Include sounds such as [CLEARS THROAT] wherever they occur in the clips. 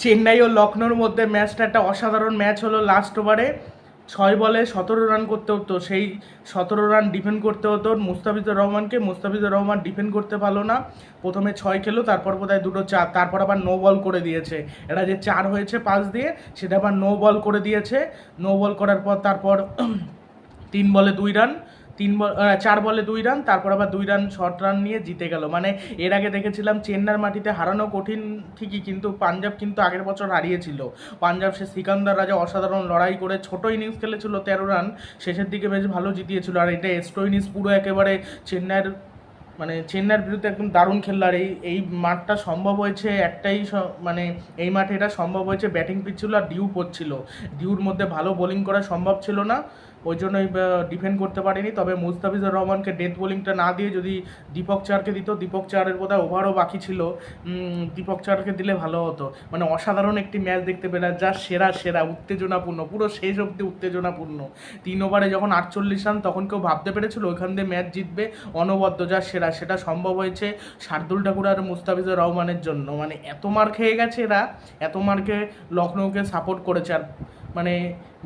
চেন্নাই ও লখনৌর মধ্যে ম্যাচটা একটা অসাধারণ ম্যাচ হলো লাস্ট ওভারে ছয় বলে সতেরো রান করতে হতো, সেই সতেরো রান ডিফেন্ড করতে হতো। মুস্তাফিজুর রহমানকে মুস্তাফিজুর রহমান ডিফেন্ড করতে পারল না। প্রথমে ছয় খেলো, তারপর বোধহয় দুটো চার, তারপর আবার নো বল করে দিয়েছে। এটা যে চার হয়েছে পাঁচ দিয়ে, সেটা আবার নো বল করে দিয়েছে। নো বল করার পর তারপর [CLEARS THROAT] তিন বলে দুই রান তিন বল চার বলে দুই রান, তারপর আবার দুই রান শর্ট রান নিয়ে জিতে গেল। মানে এর আগে দেখেছিলাম চেন্নার মাটিতে হারানো কঠিন ঠিকই, কিন্তু পাঞ্জাব কিন্তু আগের বছর হারিয়েছিল। পাঞ্জাব সে সিকান্দার রাজা অসাধারণ লড়াই করে ছোট ইনিংস খেলেছিল, তেরো রান, শেষের দিকে বেশ ভালো জিতিয়েছিল। আর এটা এস্টো ইনিংস পুরো একেবারে চেন্নাইয়ের মানে চেন্নাইয়ের বিরুদ্ধে একদম দারুণ খেললো আর এই এই মাঠটা সম্ভব হয়েছে একটাই মানে এই মাঠে এটা সম্ভব হয়েছে ব্যাটিং পিচ ছিল আর ডিউ পড়ছিল। ডিউর মধ্যে ভালো বোলিং করা সম্ভব ছিল না। ওই জন্যই ডিফেন্ড করতে পারেনি। তবে মুস্তাফিজুর রহমানকে ডেথ বোলিংটা না দিয়ে যদি দীপক চারকে দিত, দীপক চারের বোধহয় ওভারও বাকি ছিল। দীপক চারকে দিলে ভালো হতো। মানে অসাধারণ একটি ম্যাচ দেখতে পেলাম যা সেরা সেরা, উত্তেজনাপূর্ণ, পুরো শেষ অবধি উত্তেজনাপূর্ণ। তিন ওভারে যখন আটচল্লিশ রান, তখন কেউ ভাবতে পেরেছিল ওইখান দিয়ে ম্যাচ জিতবে অনবদ্য, যা সেরা, সেটা সম্ভব হয়েছে শার্দুল ঠাকুর আর মুস্তাফিজুর রহমানের জন্য। মানে এত মার খেয়ে গেছে এরা, এত মারকে লখনৌকে সাপোর্ট করেছে। আর মানে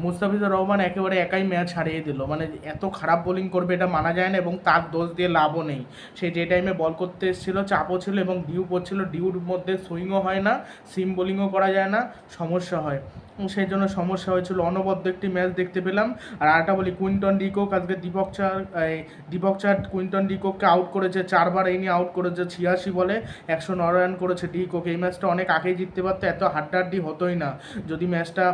মুস্তাফিজুর রহমান একেবারে একাই ম্যাচ হারিয়ে দিল। মানে এত খারাপ বোলিং করবে এটা মানা যায় না এবং তার দোষ দিয়ে লাভও নেই। সে যে টাইমে বল করতে এসেছিল, চাপও ছিল এবং ডিউ পড়ছিল ডিউর মধ্যে সুইংও হয় না সিম বোলিংও করা যায় না, সমস্যা হয়। সেই জন্য সমস্যা হয়েছিল। অনবদ্য একটি ম্যাচ দেখতে পেলাম। আর আরেকটা বলি, কুইন্টন ডিকক আজকে দীপক চার, এই দীপক চার কুইন্টন ডিকোককে আউট করেছে। চারবার এই নিয়ে আউট করেছে ছিয়াশি বলে, একশো ন রান করেছে ডিকক। এই ম্যাচটা অনেক আগেই জিততে পারতো, এত হাড্ডাহাড্ডি হতোই না। যদি ম্যাচটা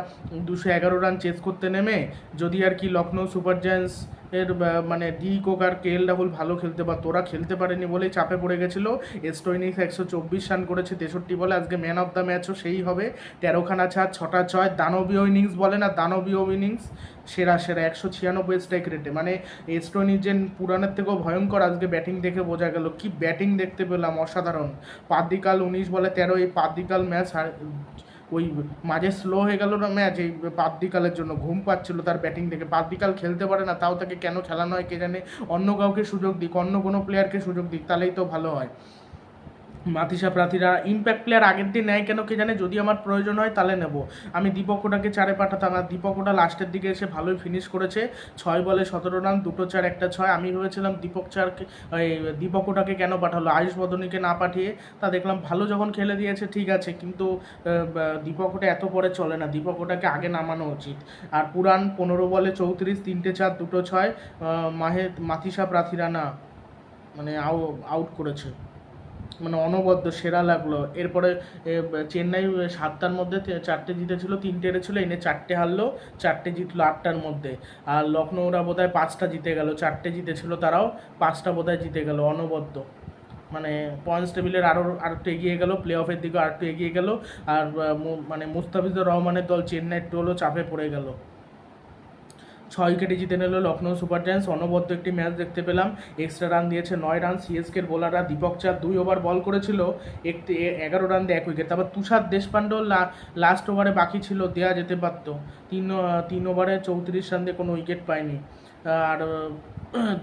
দুশো এগারো রান চেস করতে নেমে, যদি আর কি লখনৌ সুপার জায়ান্টস এর মানে ডি কোক আর কে এল রাহুল ভালো খেলতে বা তোরা খেলতে পারেনি বলেই চাপে পড়ে গেছিল। এস্টোইনিক্স একশো চব্বিশ রান করেছে, তেষট্টি বলে। আজকে ম্যান অফ দ্য ম্যাচও সেই হবে। তেরোখানা ছাড়, ছটা ছয়, দানবীয় ইনিংস বলে না, দানবীয় ইনিংস সেরা সেরা, একশো ছিয়ানব্বই স্ট্রাইক রেটে মানে এস্টোনির যে পুরানের থেকেও ভয়ঙ্কর আজকে ব্যাটিং দেখে বোঝা গেল। কি ব্যাটিং দেখতে পেলাম অসাধারণ। পাদ্দিকাল উনিশ বলে তেরো, এই পাদ্দিকাল ম্যাচ ওই মাঝে স্লো হয়ে গেল না ম্যাচ এই পাদ্দিকালের জন্য ঘুম পাচ্ছিল তার ব্যাটিং দেখে। পাদ্দিকাল খেলতে পারে না, তাও তাকে কেন খেলানো হয় কে জানে? অন্য কাউকে সুযোগ দিক, অন্য কোনো প্লেয়ারকে সুযোগ দিক, তাহলেই তো ভালো হয়। মাতিসা প্রার্থীরা ইম্প্যাক্ট প্লেয়ার আগের দিন নেয় কেন কে জানে? যদি আমার প্রয়োজন হয় তাহলে নেব। আমি দীপক ওটাকে চারে পাঠাতাম আর দীপক ওটা লাস্টের দিকে এসে ভালোই ফিনিশ করেছে। ছয় বলে সতেরো রান দুটো চার, একটা ছয়। আমি ভেবেছিলাম দীপক চারকে দীপক ওটাকে কেন পাঠালো? আয়ুষ বদনীকে না পাঠিয়ে তা দেখলাম ভালো যখন খেলে দিয়েছে, ঠিক আছে। কিন্তু দীপক ওটা এত পরে চলে না। দীপক ওটাকে আগে নামানো উচিত। আর পুরান পনেরো বলে চৌত্রিশ, তিনটে চার, দুটো ছয় মাহে মাতিসা প্রার্থীরা না মানে আউ আউট করেছে। মানে অনবদ্য, সেরা লাগল। এরপরে চেন্নাই সাতটার মধ্যে চারটে জিতেছিল, তিনটে হেরেছিল এনে চারটে হারলো, চারটে জিতলো আটটার মধ্যে। আর লখনৌরা বোধহয় পাঁচটা জিতে গেল, চারটে জিতেছিল তারাও, পাঁচটা বোধহয় জিতে গেল, অনবদ্য। মানে পয়েন্টস টেবিলের আরও আর একটু এগিয়ে গেল প্লে অফের দিকে আর একটু এগিয়ে গেল, আর মানে মুস্তাফিজুর রহমানের দল চেন্নাই টোলও চাপে পড়ে গেল। ছয় উইকেটে জিতে নিল লখনৌ সুপার জায়ান্টস। অনবদ্য একটি ম্যাচ দেখতে পেলাম। এক্সট্রা রান দিয়েছে নয় রান। সিএসকের বোলাররা দীপক চাঁদ দুই ওভার বল করেছিল। একটি এগারো রান দিয়ে এক উইকেট। তারপর তুষার দেশপান্ডেও লাস্ট ওভারে বাকি ছিল। দেয়া যেতে পারত তিন তিন ওভারে চৌত্রিশ রান দিয়ে কোনো উইকেট পায়নি। আর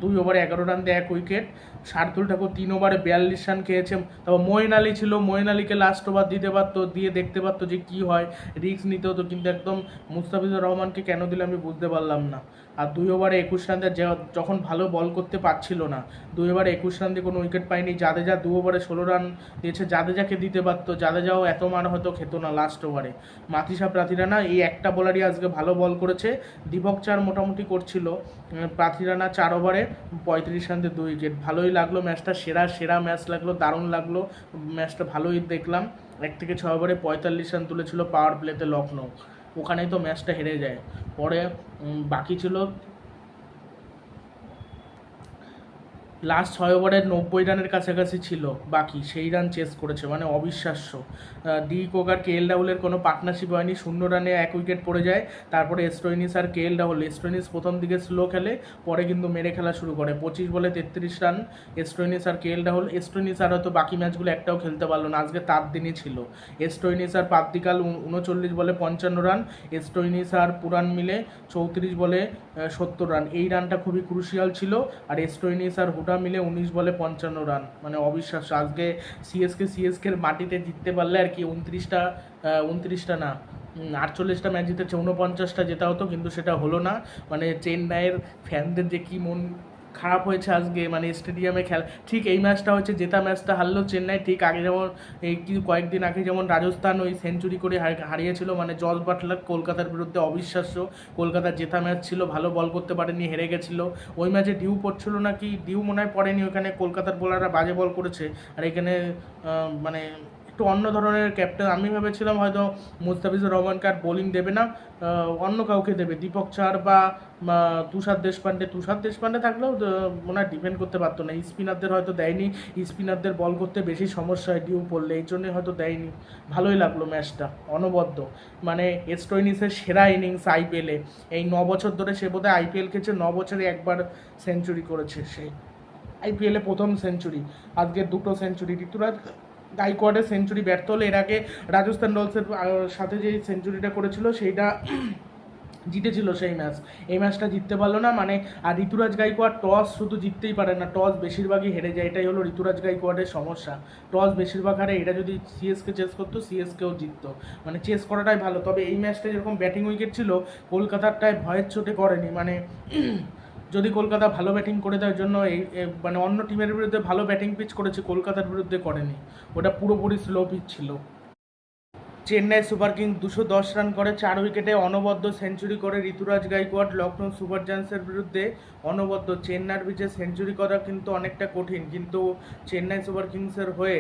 দুই ওভারে এগারো রান দিয়ে এক উইকেট। শার্দুল ঠাকুর তিন ওভারে বিয়াল্লিশ রান খেয়েছে তারপর মঈন আলী ছিল। মঈন আলীকে লাস্ট ওভার দিতে পারতো, দিয়ে দেখতে পারতো যে কি হয় রিস্ক নিতে হতো। কিন্তু একদম মুস্তাফিজুর রহমানকে কেন দিলে আমি বুঝতে পারলাম না। আর দুই ওভারে একুশ রান দিয়ে যখন ভালো বল করতে পারছিল না, দুই ওভারে একুশ রান দিয়ে কোনো উইকেট পায়নি। জাদেজা দু ওভারে ষোলো রান দিয়েছে। জাদেজাকে দিতে পারতো। জাদেজাও এত মান হয়তো খেত না লাস্ট ওভারে মাতিসা প্রার্থীরানা, এই একটা বলারই আজকে ভালো বল করেছে। দীপক চার মোটামুটি করছিল। প্রার্থীরানা চার ওভারে পঁয়ত্রিশ রান দিয়ে দুই উইকেট। ভালোই লাগল ম্যাচটা, সেরা সেরা ম্যাচ লাগল, দারুণ লাগল। ম্যাচটা ভালোই দেখলাম। এক থেকে ছয় ওভারে পঁয়তাল্লিশ রান তুলেছিল পাওয়ার প্লেতে লখনৌ ওখানেই তো ম্যাচটা হেরে যায়। পরে বাকি ছিল লাস্ট ছয় ওভারের নব্বই রানের কাছাকাছি ছিল, বাকি সেই রান চেস করেছে মানে অবিশ্বাস্য। ডি কোক আর কে এল রাহুলের কোনো পার্টনারশিপ হয়নি, শূন্য রানে এক উইকেট পড়ে যায়, তারপরে এস্টোইনিস আর কে এল রাহুল এস্টোইনিস প্রথম দিকে স্লো খেলে, পরে কিন্তু মেরে খেলা শুরু করে। পঁচিশ বলে তেত্রিশ রান এস্টোইনিস আর কে এল রাহুল এস্টোইনিস আর হয়তো বাকি ম্যাচগুলো একটাও খেলতে পারল না, আজকে তার দিনই ছিল। এস্টোইনিস আর পাদ্দিকাল উন- উনচল্লিশ বলে পঞ্চান্ন রান এস্টোইনিস আর পুরান মিলে চৌত্রিশ বলে সত্তর রান এই রানটা খুবই ক্রুশিয়াল ছিল, আর এস্টোইনিস আর হুডা বুমরা মিলে উনিশ বলে পঞ্চান্ন রান। মানে অবিশ্বাস আজকে সিএসকে সিএসকের মাটিতে জিততে পারলে আর কি উনত্রিশটা উনত্রিশটা না আটচল্লিশটা ম্যাচ জিতেছে, উনপঞ্চাশটা জেতা হতো, কিন্তু সেটা হলো না। মানে চেন্নাইয়ের ফ্যানদের যে কি মন খারাপ হয়েছে আজকে মানে স্টেডিয়ামে খেলা, ঠিক এই ম্যাচটা হচ্ছে জেতা ম্যাচটা হারলো চেন্নাই, ঠিক আগে যেমন, এই কি কয়েকদিন আগে যেমন রাজস্থান ওই সেঞ্চুরি করে হারিয়েছিল মানে জজ বাটলার কলকাতার বিরুদ্ধে অবিশ্বাস্য কলকাতার জেতা ম্যাচ ছিল, ভালো বল করতে পারেনি, হেরে গেছিল, ওই ম্যাচে ডিউ পড়ছিল নাকি ডিউ মনে হয় পড়েনি, ওখানে কলকাতার বোলাররা বাজে বল করেছে, আর এখানে মানে একটু অন্য ধরনের ক্যাপ্টেন আমি ভেবেছিলাম হয়তো মুস্তাফিজুর রহমানকে আর বোলিং দেবে না অন্য কাউকে দেবে। দীপক চার বা তুষার দেশপান্ডে তুষার দেশপান্ডে থাকলেও হয় ডিফেন্ড করতে পারতো না। স্পিনারদের হয়তো দেয়নি। স্পিনারদের বল করতে বেশি সমস্যা হয় ডিউ পড়লে। এই জন্যই হয়তো দেয়নি। ভালোই লাগল ম্যাচটা অনবদ্য। মানে এস্টোইনিসের সেরা ইনিংস আইপিএলে এই ন বছর ধরে সে বোধহয় আইপিএল খেলছে, ন বছরে একবার সেঞ্চুরি করেছে সে। আইপিএলে প্রথম সেঞ্চুরি আজকে দুটো সেঞ্চুরি ঋতুরাজ গাইকোয়াডের সেঞ্চুরি ব্যর্থ হলে এর আগে রাজস্থান রয়্যালসের সাথে যে সেঞ্চুরিটা করেছিল সেইটা জিতেছিল সেই ম্যাচ এই ম্যাচটা জিততে পারল না মানে আর ঋতুরাজ গাইকোয়াড টস শুধু জিততেই পারে না টস বেশিরভাগই হেরে যায়, এটাই হলো ঋতুরাজ গাইকোয়াডের সমস্যা। টস বেশিরভাগ হারে এটা যদি সিএসকে চেস করতো সিএসকেও জিততো। মানে চেস করাটাই ভালো, তবে এই ম্যাচটা যেরকম ব্যাটিং উইকেট ছিল, কলকাতারটায় ভয়ের চোটে করেনি মানে যদি কলকাতা ভালো ব্যাটিং করে দেওয়ার জন্য এই মানে অন্য টিমের বিরুদ্ধে ভালো ব্যাটিং পিচ করেছে, কলকাতার বিরুদ্ধে করেনি। ওটা পুরোপুরি স্লো পিচ ছিল। চেন্নাই সুপার কিংস দুশো দশ রান করে, চার উইকেটে অনবদ্য সেঞ্চুরি করে ঋতুরাজ গাইকোয়াড লখনৌ সুপার জায়ান্টসের বিরুদ্ধে অনবদ্য। চেন্নাইয়ের বিচে সেঞ্চুরি করা কিন্তু অনেকটা কঠিন, কিন্তু চেন্নাই সুপার কিংসের হয়ে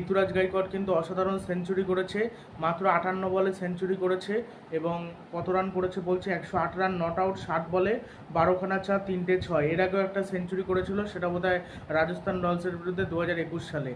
ঋতুরাজ গাইকোয়াড কিন্তু অসাধারণ সেঞ্চুরি করেছে, মাত্র আটান্ন বলে সেঞ্চুরি করেছে এবং কত রান করেছে বলছে একশো আট রান, নট আউট, ষাট বলে বারোখানা চার, তিনটে ছয়। এর আগেও একটা সেঞ্চুরি করেছিল, সেটা বোধহয় রাজস্থান রয়্যালসের বিরুদ্ধে দু হাজার একুশ সালে।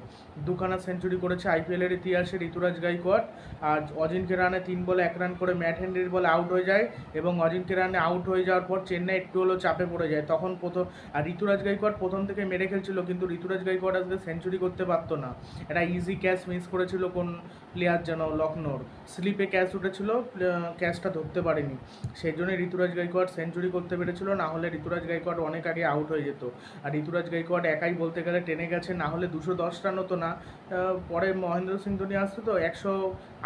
দুখানা সেঞ্চুরি করেছে আইপিএলের ইতিহাসে ঋতুরাজ গাইকোয়াড আর অজিনকে রানে তিন বলে এক রান করে ম্যাট হেনরির বলে আউট হয়ে যায় এবং অজিনকে রানে আউট হয়ে যাওয়ার পর চেন্নাই একটু হলেও চাপে পড়ে যায়। তখন প্রথম, আর ঋতুরাজ গাইকোয়াড প্রথম থেকে মেরে খেলছিল কিন্তু ঋতুরাজ গাইকোয়াড আজকে সেঞ্চুরি করতে পারতো না। একটা ইজি ক্যাচ মিস করেছিল কোন প্লেয়ার যেন লখনৌর। স্লিপে ক্যাচ উঠেছিল ক্যাচটা ধরতে পারেনি। সেই জন্য ঋতুরাজ গাইকোয়াড সেঞ্চুরি করতে পেরেছিল, না হলে ঋতুরাজ গাইকোয়াড অনেক আগে আউট হয়ে যেত। আর ঋতুরাজ গাইকোয়াড একাই বলতে গেলে টেনে গেছে, না হলে দুশো দশ রান হতো না। পরে মহেন্দ্র সিং ধোনি আসতো তো একশো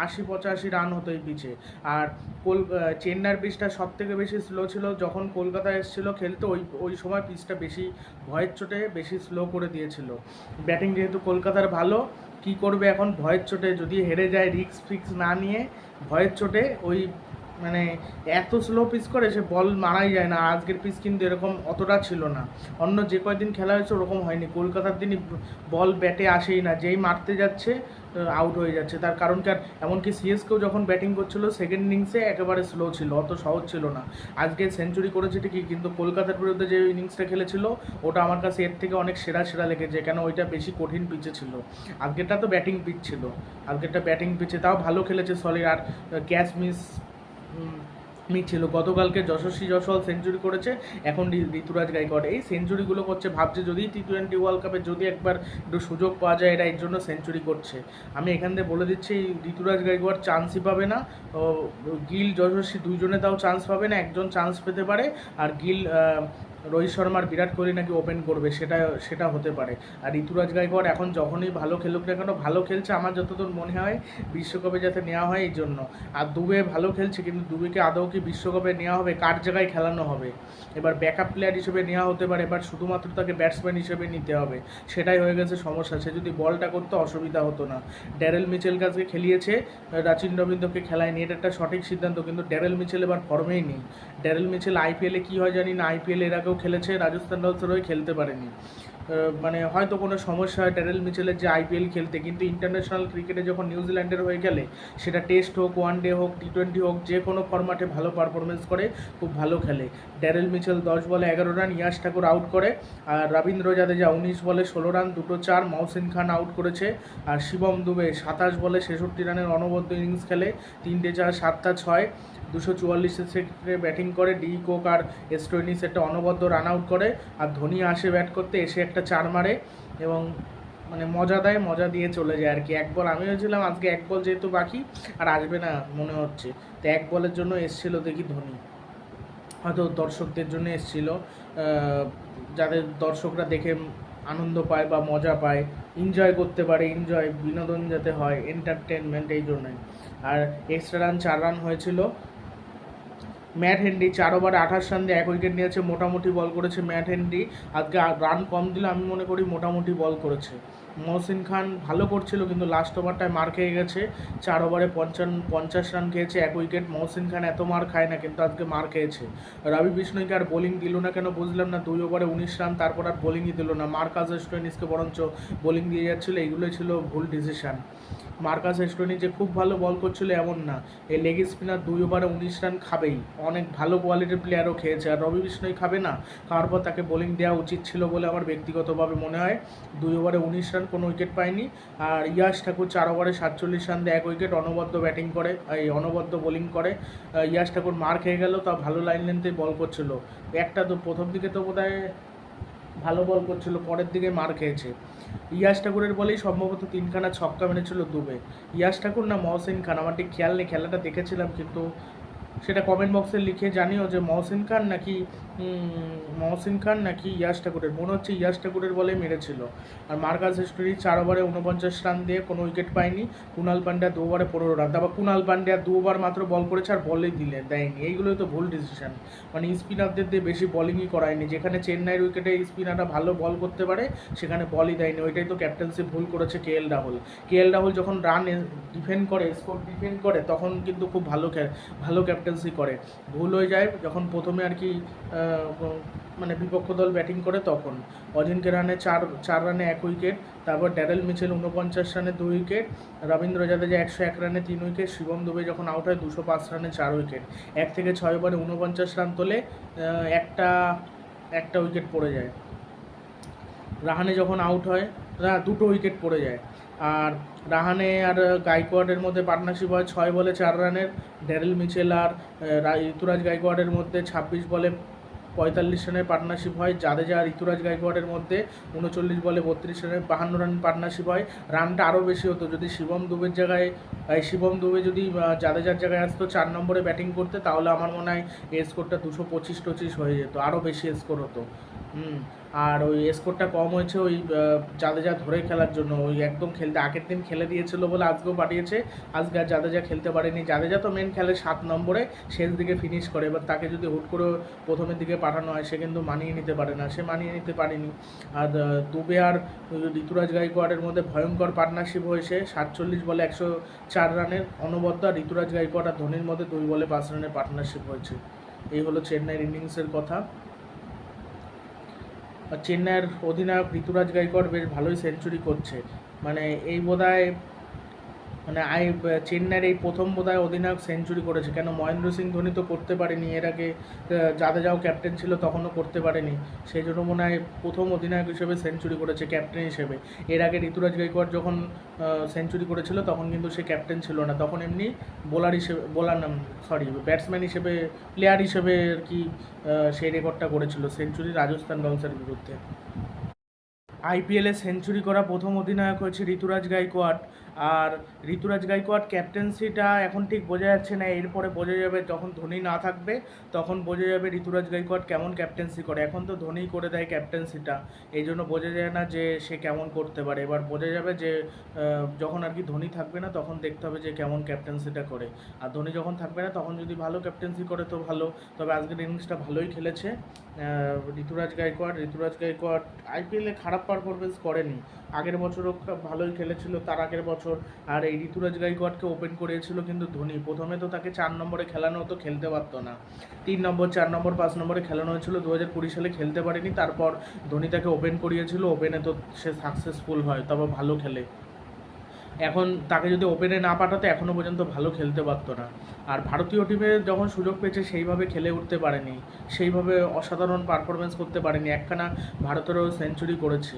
আশি পঁচাশি রান হতো এই পিচে আর কোল চেন্নাইয়ের পিচটা সব থেকে বেশি স্লো ছিল, যখন কলকাতা এসেছিল খেলতে ওই ওই সময় পিচটা বেশি ভয়ের চোটে বেশি স্লো করে দিয়েছিল। ব্যাটিং যেহেতু কলকাতার ভালো, কি করবে এখন ভয়ের চোটে? যদি হেরে যায় রিক্স ফিক্স না নিয়ে ভয়ের চোটে ওই মানে এত স্লো পিচ করে সে বল মারাই যায় না। আজকের পিচ কিন্তু এরকম অতটা ছিল না। অন্য যে কয়দিন খেলা হয়েছে ওরকম হয়নি। কলকাতার দিনই বল ব্যাটে আসেই না। যেই মারতে যাচ্ছে আউট হয়ে যাচ্ছে। তার কারণ কার এমনকি সিএসকেও যখন ব্যাটিং করছিল সেকেন্ড ইনিংসে একেবারে স্লো ছিল। অত সহজ ছিল না। আজকে সেঞ্চুরি করেছে ঠিকই, কিন্তু কলকাতার বিরুদ্ধে যে ইনিংসটা খেলেছিল, ওটা আমার কাছে এর থেকে অনেক সেরা সেরা লেগেছে। কেন ওইটা বেশি কঠিন পিচে ছিল। আজকেরটা তো ব্যাটিং পিচ ছিল। আজকেরটা ব্যাটিং পিচে তাও ভালো খেলেছে সলিড আর ক্যাচ মিস মিট ছিল। গতকালকে যশস্বী যশোয়াল সেঞ্চুরি করেছে। এখন ঋতুরাজ গাইকোয়াড এই সেঞ্চুরিগুলো করছে ভাবছে যদি টি টোয়েন্টি ওয়ার্ল্ড কাপে যদি একবার একটু সুযোগ পাওয়া যায়, এরা এর জন্য সেঞ্চুরি করছে। আমি এখান থেকে বলে দিচ্ছি, ঋতুরাজ গাইকোয়াড চান্সই পাবে না। গিল যশস্বী দুইজনে তাও চান্স পাবে না, একজন চান্স পেতে পারে। আর গিল রোহিত শর্মার বিরাট কোহলি নাকি ওপেন করবে, সেটা সেটা হতে পারে। আর ঋতুরাজ গাইকোয়াড এখন যখনই ভালো খেলুক না কেন, ভালো খেলছে আমার যতদূর মনে হয়, বিশ্বকাপে যাতে নেওয়া হয় এই জন্য। আর দুবে ভালো খেলছে, কিন্তু দুবেকে আদৌ কি বিশ্বকাপে নেওয়া হবে, কার জায়গায় খেলানো হবে? এবার ব্যাকআপ প্লেয়ার হিসেবে নেওয়া হতে পারে এবার শুধুমাত্র তাকে ব্যাটসম্যান হিসেবে নিতে হবে। সেটাই হয়ে গেছে সমস্যা, সে যদি বলটা করতে অসুবিধা হতো না। ড্যারেল মিচেল কাজকে খেলিয়েছে, রাচিন রবীন্দ্রকে খেলায়নি, এটা একটা সঠিক সিদ্ধান্ত, কিন্তু ড্যারেল মিচেল এবার ফর্মেই নেই। ড্যারেল মিচেল আইপিএলে কী হয় জানি না আইপিএল এর আগেও খেলেছে, রাজস্থান রয়্যালসের হয়ে খেলতে পারেনি। মানে হয়তো কোনো সমস্যা হয় ড্যারেল মিচেলের যে আইপিএল খেলতে, কিন্তু ইন্টারন্যাশনাল ক্রিকেটে যখন নিউজিল্যান্ডের হয়ে গেলে, সেটা টেস্ট হোক, ওয়ান ডে হোক টি টোয়েন্টি হোক, যে কোনো ফরম্যাটে ভালো পারফরমেন্স করে, খুব ভালো খেলে। ড্যারেল মিচেল দশ বলে এগারো রান, ইয়াশ ঠাকুর আউট করে, আর রবীন্দ্র জাদেজা উনিশ বলে ষোলো রান, দুটো চার, মহসিন খান আউট করেছে, আর শিবম দুবে সাতাশ বলে ছেষট্টি রানের অনবদ্য ইনিংস খেলে, তিনটে চার, সাতটা ছয়। দুশো চুয়াল্লিশের সেক্টরে ব্যাটিং করে, ডি কোক আর এস্টোইনিস একটা অনবদ্য রান আউট করে আর ধোনি আসে ব্যাট করতে, এসে একটা চার মারে এবং মানে মজা দেয়, মজা দিয়ে চলে যায় আর কি এক বল, আমি ভেবেছিলাম আজকে এক বল যেহেতু বাকি আর আসবে না মনে হচ্ছে। তো এক বলের জন্য এসছিল দেখি ধোনি। হয়তো দর্শকদের জন্য এসছিল। যাদের দর্শকরা দেখে আনন্দ পায় বা মজা পায় এনজয় করতে পারে এনজয় বিনোদন যাতে হয় এন্টারটেনমেন্ট এই জন্যই। আর এক্সট্রা রান চার রান হয়েছিল। ম্যাট হেনরি চার ওভারে আঠাশ রান দিয়ে এক উইকেট নিয়েছে, মোটামুটি বল করেছে ম্যাট হেনরি। আজকে রান কম দিলে আমি মনে করি মোটামুটি বল করেছে। মহসিন খান ভালো করছিল, কিন্তু লাস্ট ওভারটায় মার খেয়ে গেছে। চার ওভারে পঞ্চান্ন পঞ্চাশ রান খেয়েছে, এক উইকেট মহসিন খান এত মার খায় না, কিন্তু আজকে মার খেয়েছে। রবি বিষ্ণুকে আর বোলিং দিল না কেন বুঝলাম না, দুই ওভারে উনিশ রান তারপর আর বোলিংই দিল না। মার্কাস স্টোয়েনিসকে বরঞ্চ বোলিং দিয়ে যাচ্ছিল এগুলোই ছিল ভুল ডিসিশন মার্কাস স্টোনি যে খুব ভালো বল করছিল এমন না। এই লেগ স্পিনার দুই ওভারে উনিশ রান খাবেই। অনেক ভালো কোয়ালিটির প্লেয়ারও খেয়েছে। আর রবি বিষ্ণুই খাবে না? খাওয়ার পর তাকে বোলিং দেওয়া উচিত ছিল বলে আমার ব্যক্তিগতভাবে মনে হয়। দুই ওভারে উনিশ রান কোনো উইকেট পায়নি। আর ইয়াশ ঠাকুর চার ওভারে সাতচল্লিশ রান এক উইকেট অনবদ্য ব্যাটিং করে, এই অনবদ্য বোলিং করে। ইয়াশ ঠাকুর মার খেয়ে গেল, তা ভালো লাইন লেনতে বল করছিল। একটা তো প্রথম দিকে তো বোধহয় ভালো বল করছিল, পরের দিকে মার খেয়েছে। ইয়াস ঠাকুরের বলেই সম্ভবত তিনখানা ছক্কা মেরেছিল দুবে। ইয়াস ঠাকুর না মহসিন খান, আমার ঠিক খেয়াল নেই, খেলাটা দেখেছিলাম, কিন্তু সেটা কমেন্ট বক্সে লিখে জানিও যে মহসিন খান নাকি মহসিন খান নাকি ইয়াস ঠাকুরের? মনে হচ্ছে ইয়াস ঠাকুরের বলে মেরেছিল। আর মার্কাস হিস্টোরি চার ওভারে উনপঞ্চাশ রান দিয়ে কোনো উইকেট পায়নি। কুণাল পান্ড্যা দু ওভারে পনেরো রান। তারপর কুণাল পান্ড্যা দু ওভার মাত্র বল করেছে আর বলেই দিলেন, দেয়নি। এইগুলোই তো ভুল ডিসিশন মানে স্পিনারদের দিয়ে বেশি বলিংই করায়নি। যেখানে চেন্নাইয়ের উইকেটে স্পিনাররা ভালো বল করতে পারে, সেখানে বলই দেয়নি। ওইটাই তো ক্যাপ্টেন্সি ভুল করেছে কে এল রাহুল। কে এল রাহুল যখন রান ডিফেন্ড করে স্কোর ডিফেন্ড করে, তখন কিন্তু খুব ভালো ভালো ক্যাপ্টেন্সি করে। ভুল হয়ে যায় যখন প্রথমে আর কি মানে বিপক্ষ দল ব্যাটিং করে তখন। অজিনকে রানে চার চার রানে এক উইকেট, তারপর ড্যারেল মিচেল উনপঞ্চাশ রানে দুই উইকেট, রবীন্দ্র জাদেজা একশো এক রানে তিন উইকেট, শিবম দুবে যখন আউট হয় দুশো পাঁচ রানে চার উইকেট। এক থেকে ছয় ওভারে উনপঞ্চাশ রান তোলে একটা একটা উইকেট পড়ে যায়। রাহানে যখন আউট হয়, না, দুটো উইকেট পড়ে যায়। আর রাহানে আর গাইকোয়াডের মধ্যে পার্টনারশিপ হয় ছয় বলে চার রানের, ড্যারেল মিচেল আর ঋতুরাজ গাইকোয়াডের মধ্যে ছাব্বিশ বলে পঁয়তাল্লিশ রানের পার্টনারশিপ হয়। জাদেজা আর ঋতুরাজ গাইকোয়াডের মধ্যে উনচল্লিশ বলে বত্রিশ রানের বাহান্ন রান পার্টনারশিপ হয়। রানটা আরও বেশি হতো। যদি শিবম দুবের জায়গায় শিবম দুবে যদি জাদেজার জায়গায় আসতো চার নম্বরে ব্যাটিং করতে, তাহলে আমার মনে হয় এই স্কোরটা দুশো পঁচিশ টচিশ হয়ে যেত। আরও বেশি স্কোর হতো। আর ওই স্কোরটা কম হয়েছে ওই জাদেজা ধরে খেলার জন্য। ওই একদম খেলতে, আগের দিন খেলে দিয়েছিল বলে আজকেও পাঠিয়েছে। আজকে আর জাদেজা খেলতে পারেনি। জাদেজা তো মেন খেলে সাত নম্বরে, শেষ দিকে ফিনিশ করে। এবার তাকে যদি হুট করে প্রথমের দিকে পাঠানো হয়, সে কিন্তু মানিয়ে নিতে পারে না। সে মানিয়ে নিতে পারেনি। আর দুবে আর ঋতুরাজ গাইকোয়াড়ের মধ্যে ভয়ঙ্কর পার্টনারশিপ হয়েছে। সাতচল্লিশ বলে একশো চার রানের অনবদ্য, আর ঋতুরাজ গাইকোয়াড় আর ধোনির মধ্যে দুই বলে পাঁচ রানের পার্টনারশিপ হয়েছে। এই হলো চেন্নাইয়ের ইনিংসের কথা। চেন্নাইয়ের অধিনায়ক ঋতুরাজ গাইকর বেশ ভালোই সেঞ্চুরি করছে। মানে এই বোধহয় মানে আই চেন্নাইয়ের এই প্রথম বোধহয় অধিনায়ক সেঞ্চুরি করেছে। কেন? মহেন্দ্র সিং ধোনি তো করতে পারেনি। এর আগে যাও ক্যাপ্টেন ছিল তখনও করতে পারেনি। সেই জন্য মনে হয় প্রথম অধিনায়ক হিসেবে সেঞ্চুরি করেছে, ক্যাপ্টেন হিসেবে। এর আগে ঋতুরাজ গাইকোয়াড় যখন সেঞ্চুরি করেছিল, তখন কিন্তু সে ক্যাপ্টেন ছিল না। তখন এমনি বোলার হিসেবে, বোলার নাম সরি ব্যাটসম্যান হিসেবে প্লেয়ার হিসেবে আর কি সেই রেকর্ডটা করেছিল সেঞ্চুরি রাজস্থান রয়্যালসের বিরুদ্ধে। আইপিএলে সেঞ্চুরি করা প্রথম অধিনায়ক হয়েছে ঋতুরাজ গাইকোয়াড। আর ঋতুরাজ গাইকোয়াড ক্যাপ্টেন্সিটা এখন ঠিক বোঝা যাচ্ছে না, এরপরে বোঝা যাবে যখন ধোনি না থাকবে, তখন বোঝা যাবে ঋতুরাজ গাইকোয়াড কেমন ক্যাপ্টেন্সি করে। এখন তো ধোনিই করে দেয় ক্যাপ্টেন্সিটা এই জন্য বোঝা যায় না যে সে কেমন করতে পারে। এবার বোঝা যাবে যে যখন আর কি ধোনি থাকবে না, তখন দেখতে হবে যে কেমন ক্যাপ্টেন্সিটা করে। আর ধোনি যখন থাকবে না, তখন যদি ভালো ক্যাপ্টেন্সি করে তো ভালো। তবে আজকের ইনিংসটা ভালোই খেলেছে ঋতুরাজ গাইকোয়াড। ঋতুরাজ গাইকোয়াড আইপিএলে খারাপ পারফরমেন্স করেনি। আগের বছরও ভালোই খেলেছিল, তার আগের বছর আর এই ঋতুরাজ গাইকোয়াডকে ওপেন করিয়েছিল কিন্তু ধোনি। প্রথমে তো তাকে চার নম্বরে খেলানো হতো, খেলতে পারতো না। তিন নম্বর, চার নম্বর, পাঁচ নম্বরে খেলানো হয়েছিল। দু হাজার কুড়ি সালে খেলতে পারেনি। তারপর ধোনি তাকে ওপেন করিয়েছিল। ওপেনে তো সে সাকসেসফুল হয়, তবে ভালো খেলে। এখন তাকে যদি ওপেনে না পাঠাতো এখনও পর্যন্ত ভালো খেলতে পারতো না। আর ভারতীয় টিমে যখন সুযোগ পেয়েছে, সেইভাবে খেলে উঠতে পারেনি। সেইভাবে অসাধারণ পারফরমেন্স করতে পারেনি। একখানা ভারতেরও সেঞ্চুরি করেছে।